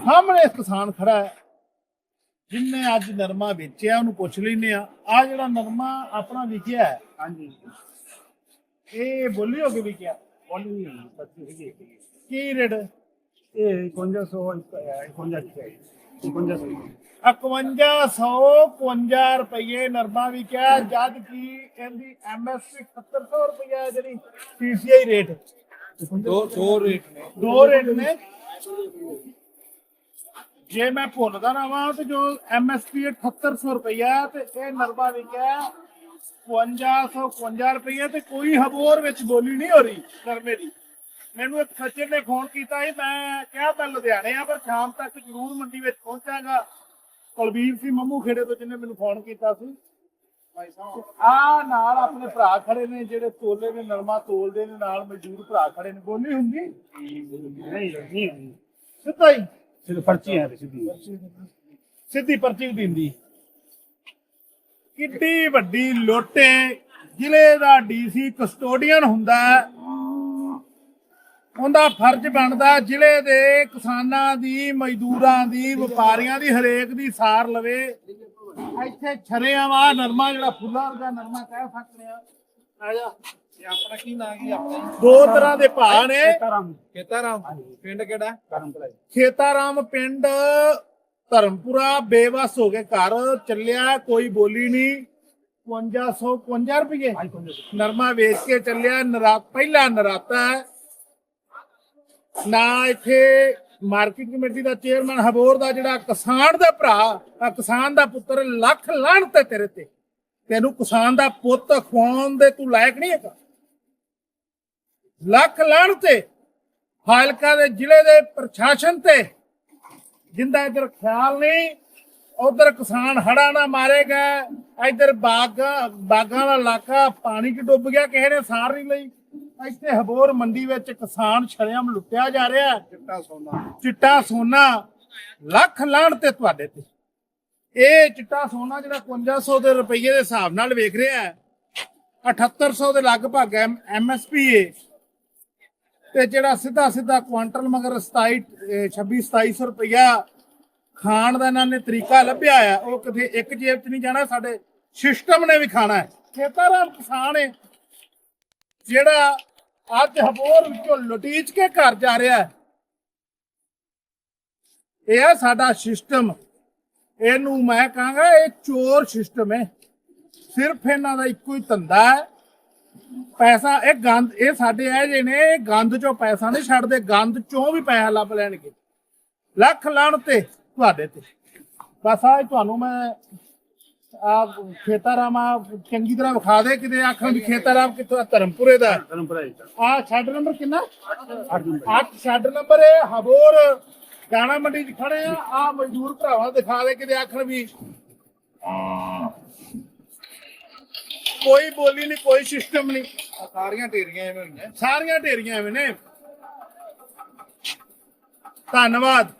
ਸਾਹਮਣੇ ਇੱਕ ਕਿਸਾਨ ਖੜਾ ਹੈ ਜਿੰਨੇ ਅੱਜ ਨਰਮਾ ਵੇਚਿਆ ਉਹਨੂੰ ਪੁੱਛ ਲੈਨੇ ਆ ਆ ਜਿਹੜਾ ਨਰਮਾ ਆਪਣਾ ਵਿਕਿਆ ਹੈ ਹਾਂਜੀ। ਇਹ ਬੋਲੀ ਹੋ ਕੇ ਵਿਕਿਆ ਬੋਲੀ ਨਹੀਂ ਹੋਈ ਹੈਗੀ ਕੀ ਰੇਟ? ਇਹ 5100 51 ਚਾਹੀਏ 5100 5152 ਰੁਪਏ ਨਰਮਾ ਵਿਕਿਆ ਜਦ ਕਿ ਇਹਦੀ ਐਮਐਸਪੀ 7700 ਰੁਪਏ ਹੈ ਜਿਹੜੀ ਪੀਸੀਆਈ ਰੇਟ ਦੋ ਦੋ ਰੇਟ ਨੇ। ਦੋ ਰੇਟ ਨੇ। ਜੇ ਮੈਂ ਭੁੱਲਦਾ ਨਾ ਵਾਂ ਤੇ ਜੋ ਐਮਐਸਪੀ 7800 ਰੁਪਇਆ ਤੇ ਇਹ ਨਰਮਾ ਵਿਕਿਆ 5552 ਰੁਪਏ ਤੇ ਕੋਈ ਹਬੋਰ ਵਿੱਚ ਬੋਲੀ ਨਹੀਂ ਹੋ ਰਹੀ ਨਰਮੇ ਦੀ। ਮੈਨੂੰ ਇੱਕ ਸੱਜਣ ਨੇ ਫੋਨ ਕੀਤਾ ਸੀ ਮੈਂ ਕਿਹਾ ਮੈਂ ਲੁਧਿਆਣੇ ਆ ਪਰ ਸ਼ਾਮ ਤੱਕ ਜ਼ਰੂਰ ਮੰਡੀ ਵਿੱਚ ਪਹੁੰਚਾਂਗਾ। ਕੁਲਬੀਰ ਸਿੰਘ ਮੰਮੂ ਖੇੜੇ ਤੋਂ ਜਿਹਨੇ ਮੈਨੂੰ ਫੋਨ ਕੀਤਾ ਸੀ। ਆ ਨਾਲ ਆਪਣੇ ਭਰਾ ਖੜੇ ਨੇ ਜਿਹੜੇ ਤੋਲੇ ਨੇ ਨਰਮਾ ਤੋਲਦੇ ਨੇ ਨਾਲ ਮਜ਼ਦੂਰ ਭਰਾ ਖੜੇ ਨੇ। ਬੋਲੀ ਹੁੰਦੀ? ਨਹੀਂ ਨਹੀਂ ਸਿੱਧਾ ਹੀ। ਸਿਰਫ ਪਰਚੀ ਹੈ ਸਿੱਧੀ। ਸਿੱਧੀ ਪਰਚੀ ਦਿੰਦੀ। ਕਿੱਡੀ ਵੱਡੀ ਲੋਟੇ ਜ਼ਿਲ੍ਹੇ ਦਾ ਡੀਸੀ ਕਸਟੋਡੀਅਨ ਹੁੰਦਾ ਉਹਦਾ ਫਰਜ਼ ਬਣਦਾ ਜ਼ਿਲ੍ਹੇ ਦੇ ਕਿਸਾਨਾਂ ਦੀ, ਮਜ਼ਦੂਰਾਂ ਦੀ, ਵਪਾਰੀਆਂ ਦੀ, ਹਰੇਕ ਦੀ ਸਾਰ ਲਵੇ। ਇੱਥੇ ਛਰੇਆਵਾ ਨਰਮਾ ਜਿਹੜਾ ਫੁੱਲਾਂ ਵਰਗਾ ਨਰਮਾ ਕਹਿ ਸਕਦੇ ਆ ਆ ਜਾ। ਇਹ ਆਪਣਾ ਕੀ ਨਾਂ ਕੀ ਆਪਣਾ ਦੋ ਤਰ੍ਹਾਂ ਦੇ ਭਾਅ ਨੇ। ਖੇਤਾਰਾਮ। ਪਿੰਡ ਕਿਹੜਾ? ਕਰਮ ਭਲਾਈ ਖੇਤਾਰਾਮ ਪਿੰਡ ਧਰਮਪੁਰਾ ਬੇਵਸ ਹੋ ਕੇ ਘਰ ਚੱਲਿਆ ਕੋਈ ਬੋਲੀ ਨਹੀਂ। 5552 ਰੁਪਏ ਨਰਮਾ ਵੇਚ ਕੇ ਚੱਲਿਆ ਨਰਾਤ ਪਹਿਲਾ ਨਰਾਤਾ ਹੈ। ਨਾ ਇੱਥੇ ਮਾਰਕੀਟ ਕਮੇਟੀ ਦਾ ਚੇਅਰਮੈਨ ਹਬੋਰ ਦਾ ਜਿਹੜਾ ਕਿਸਾਨ ਦਾ ਭਰਾ ਆ ਕਿਸਾਨ ਦਾ ਪੁੱਤਰ ਲੱਖ ਲਾਹਣ ਤੇ ਤੇਰੇ ਤੇ। ਤੈਨੂੰ ਕਿਸਾਨ ਦਾ ਪੁੱਤ ਖਵਾਉਣ ਦੇ ਤੂੰ ਲਾਇਕ ਨਹੀਂ ਹੈਗਾ। ਲੱਖ ਲਾਹਣ ਤੇ ਫਾਇਲਕਾ ਦੇ ਜ਼ਿਲ੍ਹੇ ਦੇ ਪ੍ਰਸ਼ਾਸਨ ਤੇ ਜਿੰਦਾ ਇਧਰ ਖਿਆਲ ਨਹੀਂ ਉਧਰ ਕਿਸਾਨ ਹੜਾ ਨਾ ਮਾਰੇਗਾ ਇਧਰ ਬਾਗਾ ਬਾਗਾਂ ਦਾ ਇਲਾਕਾ ਪਾਣੀ 'ਚ ਡੁੱਬ ਗਿਆ ਕਿਸੇ ਨੇ ਸਾਰ ਨਹੀਂ ਲਈ। ਇੱਥੇ ਹਬੋਰ ਮੰਡੀ ਵਿੱਚ ਕਿਸਾਨ ਛੜਿਆਮ ਲੁੱਟਿਆ ਜਾ ਰਿਹਾ। ਚਿੱਟਾ ਸੋਨਾ। ਚਿੱਟਾ ਸੋਨਾ ਲੱਖ ਲਾਣ ਤੇ ਤੁਹਾਡੇ ਤੇ। ਇਹ ਚਿੱਟਾ ਸੋਨਾ ਜਿਹੜਾ 5500 ਦੇ ਰੁਪਏ ਦੇ ਹਿਸਾਬ ਨਾਲ ਵੇਖ ਰਿਹਾ ਹੈ 7800 ਦੇ ਲਗਭਗ ਐਮਐਸਪੀ ਏ। ਤੇ ਜਿਹੜਾ ਸਿੱਧਾ ਸਿੱਧਾ ਕੁਆਂਟਲ ਮਗਰ 27 ਅਹ 26 2700 ਰੁਪਇਆ ਖਾਣ ਦਾ ਇਹਨਾਂ ਨੇ ਤਰੀਕਾ ਲੱਭਿਆ ਆ ਉਹ ਕਿਤੇ ਇੱਕ ਜੇਬ 'ਚ ਨਹੀਂ ਜਾਣਾ, ਸਾਡੇ ਸਿਸਟਮ ਨੇ ਵੀ ਖਾਣਾ ਹੈ। ਖੇਤਾਰਾਮ ਕਿਸਾਨ ਹੈ ਜਿਹੜਾ ਅੱਜ ਹਬੋਰ ਵਿੱਚੋਂ ਲੁਟੀਚ ਕੇ ਘਰ ਜਾ ਰਿਹਾ ਹੈ। ਇਹ ਆ ਸਾਡਾ ਸਿਸਟਮ। ਇਹਨੂੰ ਮੈਂ ਕਹਾਂਗਾ ਇਹ ਚੋਰ ਸਿਸਟਮ ਹੈ। ਸਿਰਫ ਇਹਨਾਂ ਦਾ ਇੱਕੋ ਹੀ ਧੰਦਾ ਹੈ। ਪੈਸਾ ਇਹ ਗੰਦ ਇਹ ਸਾਡੇ ਇਹ ਜੇ ਨੇ ਇਹ ਗੰਦ ਚੋਂ ਪੈਸਾ ਨਹੀਂ ਛੱਡਦੇ ਗੰਦ ਚੋਂ ਵੀ ਪੈਸਾ ਲੱਭ ਲੈਣਗੇ। ਲੱਖ ਲਾਣ ਤੇ ਤੁਹਾਡੇ ਤੇ। ਬਸ ਆ ਤੁਹਾਨੂੰ ਮੈਂ ਆ ਖੇਤਾਰਾਮਾ ਚੰਗੀ ਤਰ੍ਹਾਂ ਵਿਖਾ ਦੇ ਕਿਤੇ ਆਖਣ ਵੀ ਖੇਤਾਰਾਮ ਕਿੱਥੋਂ ਆ? ਧਰਮਪੁਰੇ ਦਾ। ਭਲਾਈ ਆ ਛੱਡ ਨੰਬਰ ਕਿੰਨਾ? ਅੱਠ ਨੰਬਰ। 8 ਛੱਡ ਨੰਬਰ ਹੈ। ਹਬੋਰ ਗਾਣਾ ਮੰਡੀ 'ਚ ਖੜੇ ਆ ਆ ਮਜ਼ਦੂਰ ਭਰਾਵਾਂ ਦਿਖਾ ਦੇ ਕਿਤੇ ਆਖਣ ਵੀ। ਕੋਈ ਬੋਲੀ ਨਹੀਂ ਕੋਈ ਸਿਸਟਮ ਨਹੀਂ। ਸਾਰੀਆਂ ਢੇਰੀਆਂ ਐਵੇਂ ਹੋਈਆਂ ਸਾਰੀਆਂ ਢੇਰੀਆਂ ਐਵੇਂ ਨੇ। ਧੰਨਵਾਦ।